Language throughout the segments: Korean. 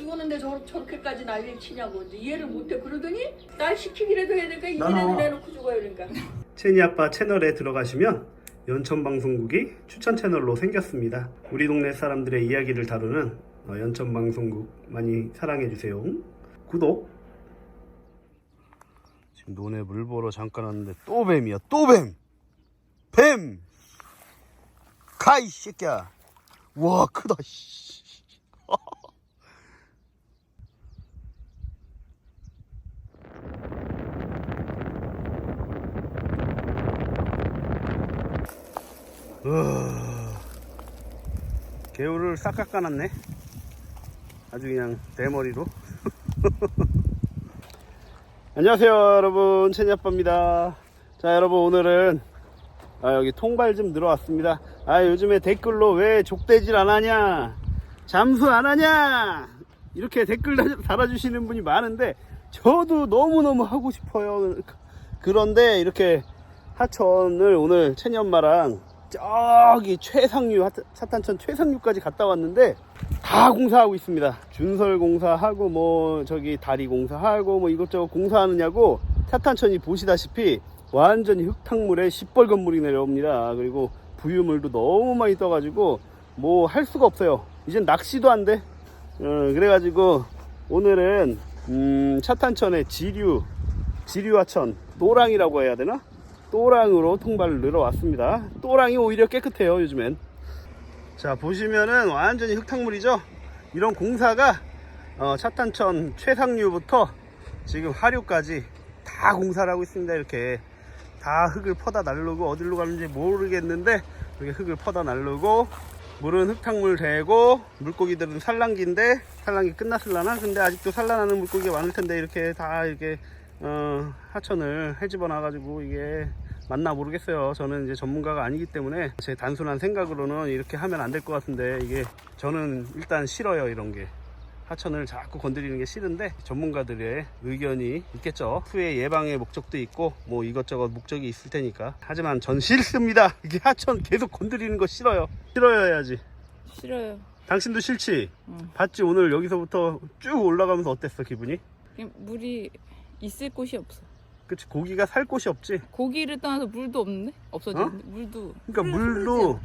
죽었는데 저, 저렇게까지 난리 치냐고 이제 이해를 못해 그러더니 날 시키기라도 해야 되니까 이해라도 나는- 내놓고 죽어요 그러니까 채니 아빠 채널에 들어가시면 연천 방송국이 추천 채널로 생겼습니다. 우리 동네 사람들의 이야기를 다루는 어, 연천 방송국 많이 사랑해 주세요. 구독. 지금 논에 물 보러 잠깐 왔는데 또 뱀이야. 또 뱀. 뱀. 가이 새끼야. 와 크다. 씨. 으아. 개울을 싹 깎아놨네. 아주 그냥 대머리로. 안녕하세요 여러분 채니아빠입니다. 자 여러분 오늘은 아, 여기 통발 좀 들어왔습니다. 아 요즘에 댓글로 왜 족대질 안 하냐 잠수 안 하냐 이렇게 댓글 달- 달아주시는 분이 많은데 저도 너무너무 하고 싶어요. 그런데 이렇게 하천을 오늘 채니 엄마랑 저기 최상류 하- 사탄천 최상류까지 갔다 왔는데 다 공사하고 있습니다. 준설 공사하고 뭐 저기 다리 공사하고 뭐 이것저것 공사하느냐고 사탄천이 보시다시피 완전히 흙탕물에 시뻘건 물이 내려옵니다. 그리고 부유물도 너무 많이 떠가지고 뭐 할 수가 없어요. 이젠 낚시도 안 돼. 어, 그래가지고 오늘은 음, 차탄천의 지류 지류하천 또랑이라고 해야 되나? 또랑으로 통발을 늘어왔습니다. 또랑이 오히려 깨끗해요 요즘엔. 자 보시면은 완전히 흙탕물이죠. 이런 공사가 어, 차탄천 최상류부터 지금 하류까지 다 공사를 하고 있습니다. 이렇게 다 흙을 퍼다 날르고 어디로 가는지 모르겠는데 이렇게 흙을 퍼다 날르고 물은 흙탕물 되고 물고기들은 산란기인데 산란기 끝났을라나 근데 아직도 산란하는 물고기가 많을 텐데 이렇게 다 이렇게 어, 하천을 헤집어 놔 가지고 이게 맞나 모르겠어요. 저는 이제 전문가가 아니기 때문에 제 단순한 생각으로는 이렇게 하면 안 될 것 같은데 이게 저는 일단 싫어요 이런 게. 하천을 자꾸 건드리는 게 싫은데 전문가들의 의견이 있겠죠. 후에 예방의 목적도 있고 뭐 이것저것 목적이 있을 테니까. 하지만 전 싫습니다. 이게 하천 계속 건드리는 거 싫어요. 싫어요 해야지. 싫어요. 당신도 싫지? 응. 봤지 오늘 여기서부터 쭉 올라가면서 어땠어 기분이? 물이 있을 곳이 없어. 그치 고기가 살 곳이 없지. 고기를 떠나서 물도 없는데? 없어졌는데? 물도. 그러니까 물도.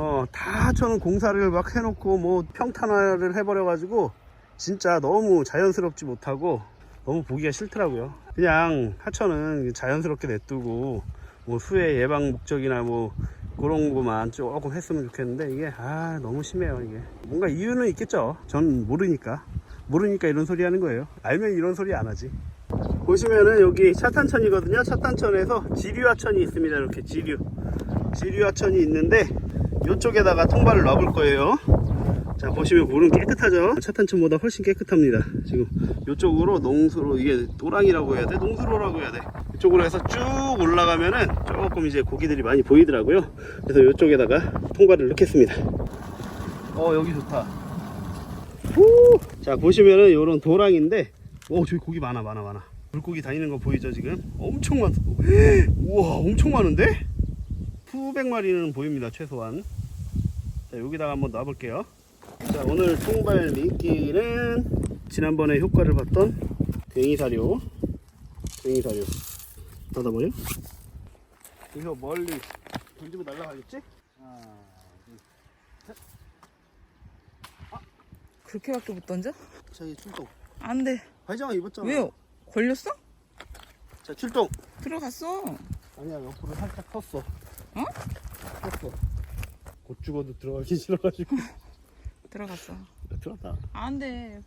어, 다 하천 공사를 막 해놓고 뭐 평탄화를 해버려가지고 진짜 너무 자연스럽지 못하고 너무 보기가 싫더라고요. 그냥 하천은 자연스럽게 냅두고 뭐 수해 예방 목적이나 뭐 그런 거만 조금 했으면 좋겠는데 이게 아 너무 심해요 이게 뭔가 이유는 있겠죠. 전 모르니까 모르니까 이런 소리 하는 거예요. 알면 이런 소리 안 하지. 보시면은 여기 차탄천이거든요. 차탄천에서 지류하천이 있습니다. 이렇게 지류 지류하천이 있는데 이쪽에다가 통발을 놔볼 거예요. 자 보시면 물은 깨끗하죠. 차탄천보다 훨씬 깨끗합니다. 지금 이쪽으로 농수로 이게 도랑이라고 해야 돼, 농수로라고 해야 돼. 이쪽으로 해서 쭉 올라가면은 조금 이제 고기들이 많이 보이더라고요. 그래서 이쪽에다가 통발을 넣겠습니다. 어 여기 좋다. 후! 자 보시면은 이런 도랑인데, 오 저기 고기 많아 많아 많아. 물고기 다니는 거 보이죠 지금? 엄청 많. 우와 엄청 많은데? 수백 마리는 보입니다 최소한 자 여기다가 한번 놔볼게요 자 오늘 통발 미끼는 지난번에 효과를 봤던 댕이사료 댕이사료 닫아버려 여기서 멀리 던지고 날아가겠지? 하나 그렇게밖에 못 던져? 자 이제 출동 안 돼. 발장아 입었잖아 왜요? 걸렸어? 자 출동 들어갔어. 아니야 옆으로 살짝 섰어 어? 섰어 곧 죽어도 들어가기 싫어가지고 들어갔어. 들어갔다 안 돼.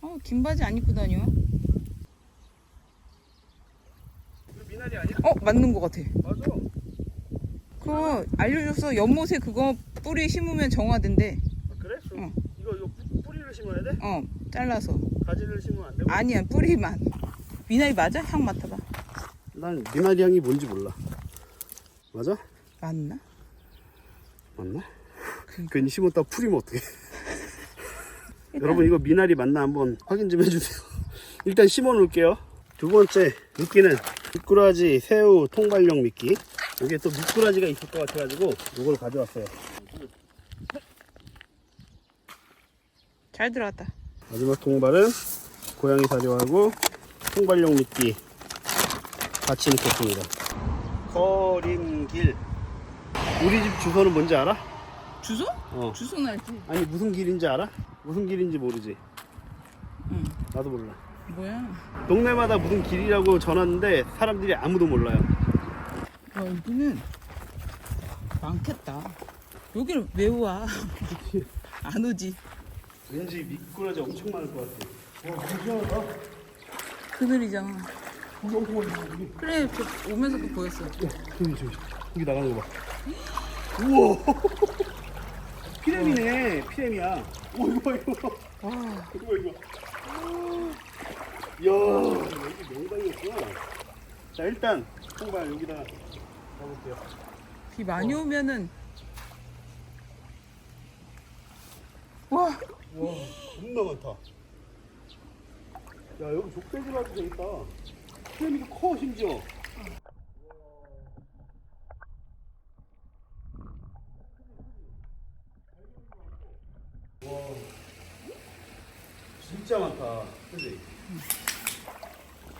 어, 긴 바지 안 입고 다녀? 미나리 아니야? 어, 맞는 것 같아. 맞아 그거 알려줬어. 연못에 그거 뿌리 심으면 정화된대. 아, 그래? 그럼 응. 이거 이거 뿌- 뿌리를 심어야 돼? 어, 잘라서. 가지를 심으면 안 되고? 아니야, 뿌리만. 미나리 맞아? 향 맡아봐. 난 미나리 향이 뭔지 몰라. 맞아? 맞나? 맞나? 그니까. 괜히 심었다 풀이면 어떡해. 여러분 이거 미나리 맞나 한번 확인 좀 해주세요. 일단 심어 놓을게요. 두 번째 미끼는 미꾸라지 새우 통발용 미끼. 여기에 또 미꾸라지가 있을 것 같아가지고 이걸 가져왔어요. 잘 들어갔다. 마지막 통발은 고양이 사료하고 통발용 미끼 같이 넣겠습니다. 거림길. 우리 집 주소는 뭔지 알아? 주소? 어. 주소는 알지. 아니 무슨 길인지 알아? 무슨 길인지 모르지. 응. 나도 몰라. 뭐야? 동네마다 무슨 길이라고 전하는데 사람들이 아무도 몰라요. 와 여기는 많겠다. 여기는 왜 와? 안 오지. 왠지 미꾸라지 엄청 많을 것 같아. 와, 무시하다. 그늘이잖아. 여기 엄청 많이. 그래 저 오면서도 보였어. 저기, 저기, 여기 나가는 거 봐. 우와! 피렘이네, 피렘이야. 오, 이거 봐, 이거 봐. 와 이거, 이거. 이야, 여기 명당이었구나. 자, 일단, 통발 여기다 넣어볼게요. 비 많이 오면은 와 와, 겁나 많다. 야, 여기 족대지라도 되겠다. 피렘이도 커, 심지어. 진짜 많다. 그지?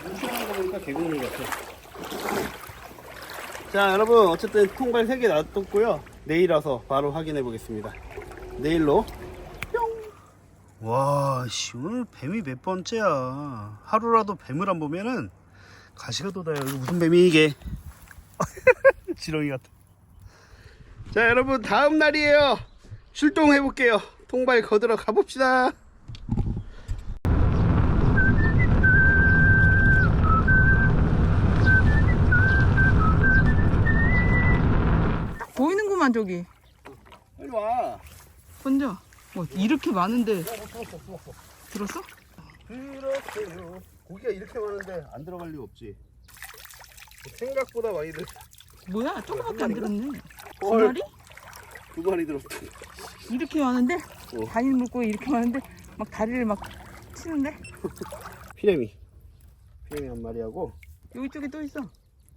무시하는 거 보니까 개구물 같아. 자, 여러분, 어쨌든 통발 3개 놔뒀고요. 내일 와서 바로 확인해 보겠습니다. 내일로 와, 씨, 오늘 뱀이 몇 번째야. 하루라도 뱀을 안 보면은 가시가 돋아요. 이거 무슨 뱀이 이게? 지렁이 같아. 자, 여러분, 다음 날이에요. 출동해 볼게요. 통발 거들어 가봅시다. 보이는구만 저기. 빨리 와. 혼자. 와 이렇게 많은데 들었어, 들었어. 들었어? 들었어요. 고기가 이렇게 많은데 안 들어갈 리가 없지. 생각보다 많이 들. 뭐야 조금밖에 안 들었네. 두 헐. 마리? 두 마리 들었어. 이렇게 많은데 어. 다리 묶고 이렇게 많은데 막 다리를 막 치는데 피레미. 피레미 한 마리하고 여기 쪽에 또 있어.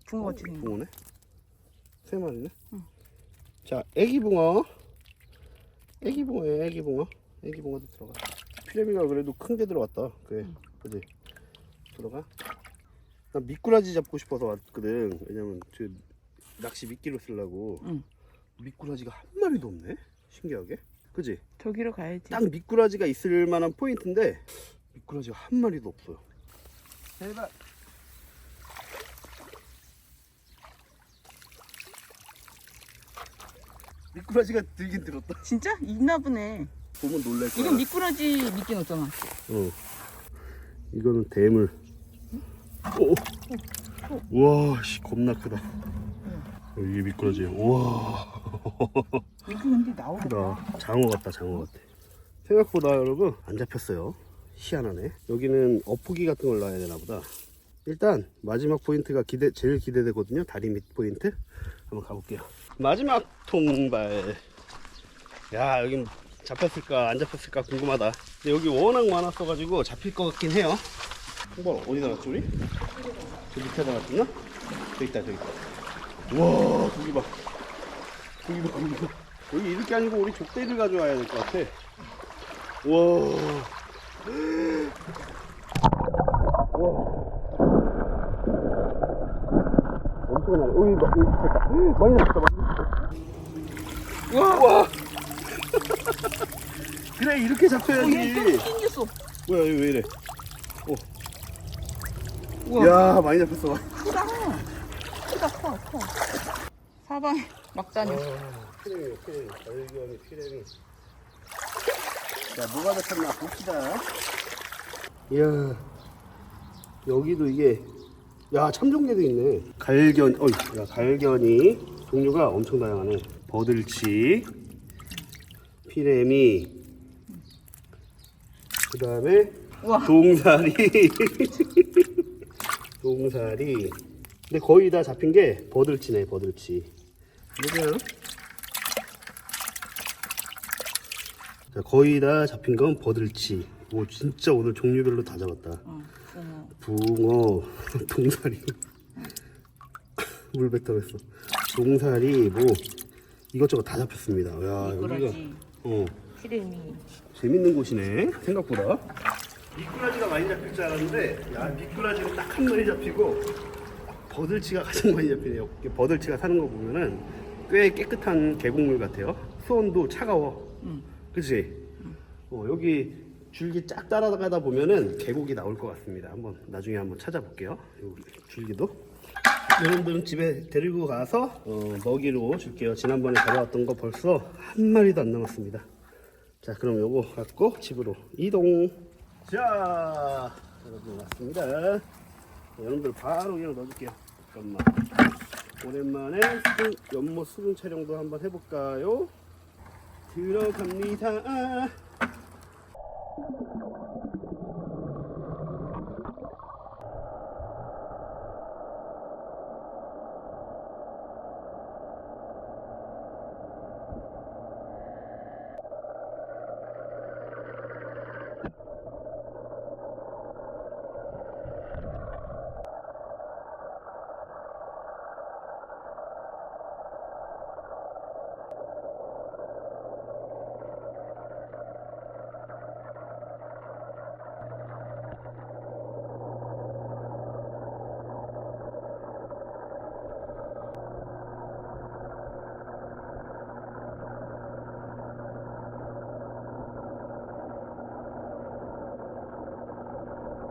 붕어같이 생긴 거. 붕어네? 세 마리네? 자, 애기 붕어. 애기 붕어에 애기 붕어. 애기 붕어도 들어가. 피레미가 그래도 큰 게 들어왔다. 그래. 그지? 들어가. 난 미꾸라지 잡고 싶어서 왔거든. 왜냐면 저 낚시 미끼로 쓰려고. 응. 미꾸라지가 한 마리도 없네? 신기하게. 그지? 저기로 가야지. 딱 미꾸라지가 있을 만한 포인트인데 미꾸라지가 한 마리도 없어요. 대박. 미꾸라지가 들긴 들었다. 진짜? 있나 보네. 보면 놀랄 거야. 이건 미꾸라지 미끼 넣었잖아. 어. 이거는 대물. 오. 와, 씨 겁나 크다. 어, 이게 미꾸라지야. 와. 이거 근데 나오겠다. 크다. 장어 같다, 장어 같아. 생각보다 여러분 안 잡혔어요. 희한하네. 여기는 어프기 같은 걸 놔야 되나 보다. 일단 마지막 포인트가 기대 제일 기대되거든요. 다리 밑 포인트. 한번 가볼게요. 마지막 통발. 야, 여긴 잡혔을까 안 잡혔을까 궁금하다. 근데 여기 워낙 많았어가지고 잡힐 것 같긴 해요. 통발 어디다 놨지 우리? 저 밑에다 놨나? 저기 있다, 저기 있다. 와, 저기 봐. 저기 봐, 저기 봐. 여기 이렇게 아니고 우리 족대를 가져와야 될 것 같아. 와. 엄청 많아. 어이, 막, 여기 됐다. 많이 났다, 많이 났다. 와! 와! 그래, 이렇게 어, 얘 잡혀야지. 또 생겼어. 뭐야, 이거 왜 이래? 우와. 야, 많이 잡혔어. 크다. 크다, 커, 커. 사방에 막 다녀. 피레미, 피레미, 발견이 피레미. 자, 뭐가 잡혔나 봅시다. 이야, 여기도 이게, 야, 참종개도 있네. 갈견, 어이, 야, 갈견이 종류가 엄청 다양하네. 버들치, 피레미, 그 다음에 우와. 동사리, 동사리. 근데 거의 다 잡힌 게 버들치네, 버들치. 뭐냐? 자, 거의 다 잡힌 건 버들치. 오, 진짜 오늘 종류별로 다 잡았다. 어. 붕어, 동사리, 물뱉어했어. 동사리, 뭐 이것저것 다 잡혔습니다. 야 미꾸라지. 어 피레미. 재밌는 곳이네 생각보다 미꾸라지가 많이 잡힐 줄 알았는데 야 미꾸라지는 딱 한 마리 잡히고 버들치가 가장 많이 잡히네요 이게 버들치가 사는 거 보면은 꽤 깨끗한 계곡물 같아요 수온도 차가워 응. 그치? 어, 여기 줄기 쫙 따라가다 보면은 계곡이 나올 것 같습니다 한번 나중에 한번 찾아볼게요 요 줄기도 여러분들은 집에 데리고 가서 어, 먹이로 줄게요. 지난번에 잡아왔던 거 벌써 한 마리도 안 남았습니다. 자 그럼 요거 갖고 집으로 이동. 자 여러분 왔습니다. 자, 여러분들 바로 그냥 넣어줄게요. 잠깐만. 오랜만에 수분, 연못 수분 촬영도 한번 해볼까요? 들어갑니다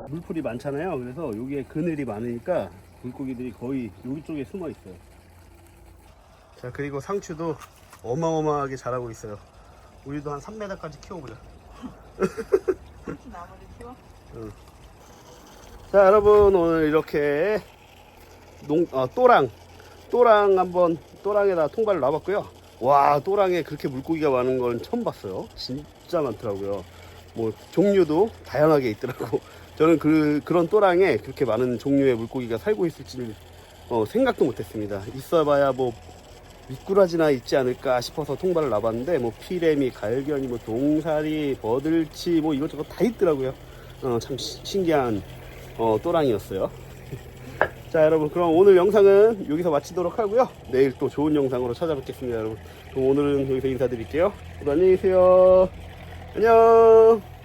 물풀이 많잖아요. 그래서 여기에 그늘이 많으니까 물고기들이 거의 여기 쪽에 숨어 있어요. 자 그리고 상추도 어마어마하게 자라고 있어요. 우리도 한 3m까지 키워보자. 혹시 나무를 키워? 자 여러분 오늘 이렇게 농, 어, 또랑. 또랑 한번 또랑에다 통발을 놔봤고요. 와 또랑에 그렇게 물고기가 많은 건 처음 봤어요. 진짜 많더라고요. 뭐 종류도 다양하게 있더라고 저는 그, 그런 또랑에 그렇게 많은 종류의 물고기가 살고 있을지 어, 생각도 못했습니다 있어봐야 뭐 미꾸라지나 있지 않을까 싶어서 통발을 놔봤는데 뭐 피레미, 갈견이, 뭐 동사리, 버들치 뭐 이것저것 다 있더라고요 어, 참 시- 신기한 어, 또랑이었어요. 자, 여러분, 그럼 오늘 영상은 여기서 마치도록 하고요. 내일 또 좋은 영상으로 찾아뵙겠습니다, 여러분. 그럼 오늘은 여기서 인사드릴게요. 안녕히 계세요. 안녕.